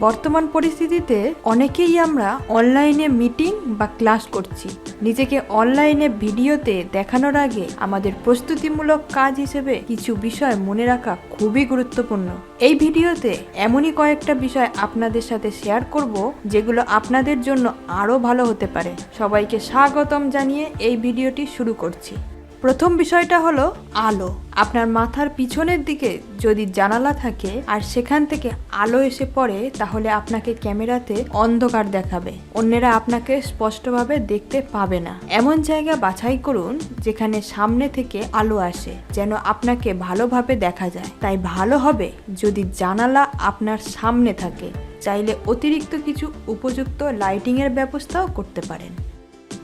বর্তমান পরিস্থিতিতে অনেকেই আমরা অনলাইনে মিটিং বা ক্লাস করছি। নিজেকে অনলাইনে ভিডিওতে দেখানোর আগে আমাদের প্রস্তুতিমূলক কাজ হিসেবে কিছু বিষয় মনে রাখা খুবই গুরুত্বপূর্ণ। এই ভিডিওতে এমনই কয়েকটা বিষয় আপনাদের সাথে শেয়ার করব, যেগুলো আপনাদের জন্য আরও ভালো হতে পারে। সবাইকে স্বাগতম জানিয়ে এই ভিডিওটি শুরু করছি। প্রথম বিষয়টা হলো আলো। আপনার মাথার পিছনের দিকে যদি জানালা থাকে আর সেখান থেকে আলো এসে পড়ে, তাহলে আপনাকে ক্যামেরাতে অন্ধকার দেখাবে। অন্যেরা আপনাকে স্পষ্টভাবে দেখতে পাবে না। এমন জায়গা বাছাই করুন যেখানে সামনে থেকে আলো আসে, যেন আপনাকে ভালোভাবে দেখা যায়। তাই ভালো হবে যদি জানালা আপনার সামনে থাকে। চাইলে অতিরিক্ত কিছু উপযুক্ত লাইটিংয়ের ব্যবস্থাও করতে পারেন।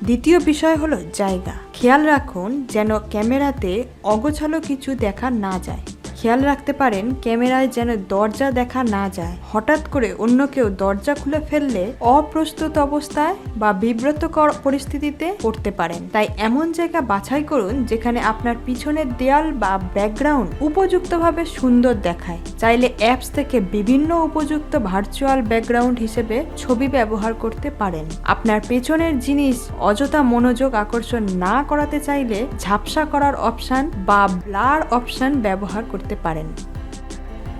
দ্বিতীয় বিষয় হলো জায়গা। খেয়াল রাখুন যেন ক্যামেরাতে অগোছালো কিছু দেখা না যায়। খেয়াল রাখতে পারেন ক্যামেরায় যেন দরজা দেখা না যায়। হঠাৎ করে অন্য কেউ দরজা খুলে ফেললে অপ্রস্তুত অবস্থায় বা বিব্রতকর পরিস্থিতিতে পড়তে পারেন। তাই এমন জায়গা বাছাই করুন যেখানে আপনার পিছনের দেয়াল বা ব্যাকগ্রাউন্ড উপযুক্তভাবে সুন্দর দেখায়। চাইলে অ্যাপস থেকে বিভিন্ন উপযুক্ত ভার্চুয়াল ব্যাকগ্রাউন্ড হিসেবে ছবি ব্যবহার করতে পারেন। আপনার পেছনের জিনিস অযথা মনোযোগ আকর্ষণ না করাতে চাইলে ঝাপসা করার অপশান বা ব্লার অপশান ব্যবহার করতে পারেন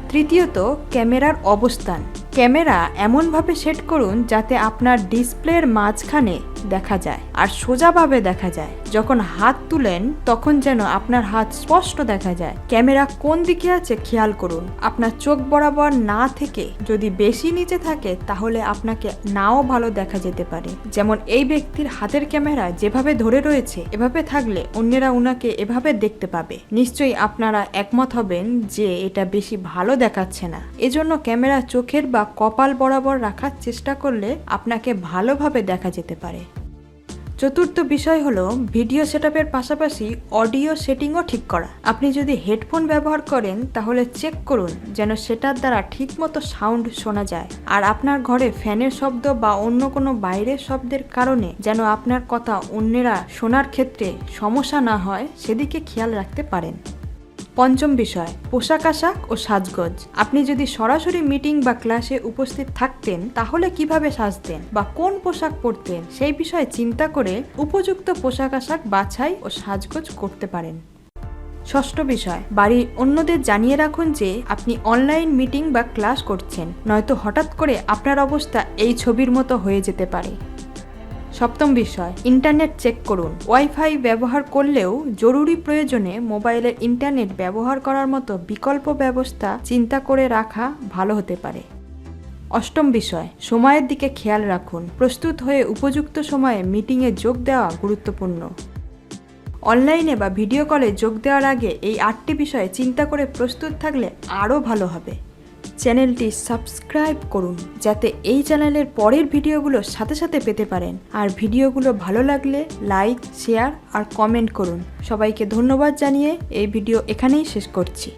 তৃতীয়ত ক্যামেরার অবস্থান। ক্যামেরা এমনভাবে সেট করুন যাতে আপনার ডিসপ্লের মাঝখানে দেখা যায় আর সোজাভাবে দেখা যায়। যখন হাত তুলেন, তখন যেন আপনার হাত স্পষ্ট দেখা যায়। ক্যামেরা কোন দিকে আছে খেয়াল করুন। আপনার চোখ বরাবর না থেকে যদি বেশি নিচে থাকে, তাহলে আপনাকে নাও ভালো দেখা যেতে পারে। যেমন এই ব্যক্তির হাতের ক্যামেরা যেভাবে ধরে রয়েছে, এভাবে থাকলে অন্যেরা উনাকে এভাবে দেখতে পাবে। নিশ্চয়ই আপনারা একমত হবেন যে এটা বেশি ভালো দেখাচ্ছে না। এজন্য ক্যামেরা চোখের বা কপাল বরাবর রাখার চেষ্টা করলে আপনাকে ভালোভাবে দেখা যেতে পারে। চতুর্থ বিষয় হলো, ভিডিও সেটআপের পাশাপাশি অডিও সেটিংও ঠিক করা। আপনি যদি হেডফোন ব্যবহার করেন, তাহলে চেক করুন যেন সেটার দ্বারা ঠিকমতো সাউন্ড শোনা যায়। আর আপনার ঘরে ফ্যানের শব্দ বা অন্য কোনো বাইরের শব্দের কারণে যেন আপনার কথা অন্যেরা শোনার ক্ষেত্রে সমস্যা না হয়, সেদিকে খেয়াল রাখতে পারেন। পঞ্চম বিষয়, পোশাক আশাক ও সাজগোজ। আপনি যদি সরাসরি মিটিং বা ক্লাসে উপস্থিত থাকতেন, তাহলে কীভাবে সাজতেন বা কোন পোশাক পরতেন, সেই বিষয়ে চিন্তা করে উপযুক্ত পোশাক আশাক বাছাই ও সাজগোজ করতে পারেন। ষষ্ঠ বিষয়, বাড়ির অন্যদের জানিয়ে রাখুন যে আপনি অনলাইন মিটিং বা ক্লাস করছেন, নয়তো হঠাৎ করে আপনার অবস্থা এই ছবির মতো হয়ে যেতে পারে। সপ্তম বিষয় ইন্টারনেট চেক করুন। ওয়াইফাই ব্যবহার করলেও জরুরি প্রয়োজনে মোবাইলের ইন্টারনেট ব্যবহার করার মতো বিকল্প ব্যবস্থা চিন্তা করে রাখা ভালো হতে পারে। অষ্টম বিষয়, সময়ের দিকে খেয়াল রাখুন। প্রস্তুত হয়ে উপযুক্ত সময়ে মিটিংয়ে যোগ দেওয়া গুরুত্বপূর্ণ। অনলাইনে বা ভিডিও কলে যোগ দেওয়ার আগে এই আটটি বিষয়ে চিন্তা করে প্রস্তুত থাকলে আরও ভালো হবে। চ্যানেলটি সাবস্ক্রাইব করুন যাতে এই চ্যানেলের পরের ভিডিওগুলো সাথে সাথে পেতে পারেন। আর ভিডিওগুলো ভালো লাগলে লাইক, শেয়ার আর কমেন্ট করুন। সবাইকে ধন্যবাদ জানিয়ে এই ভিডিও এখানেই শেষ করছি।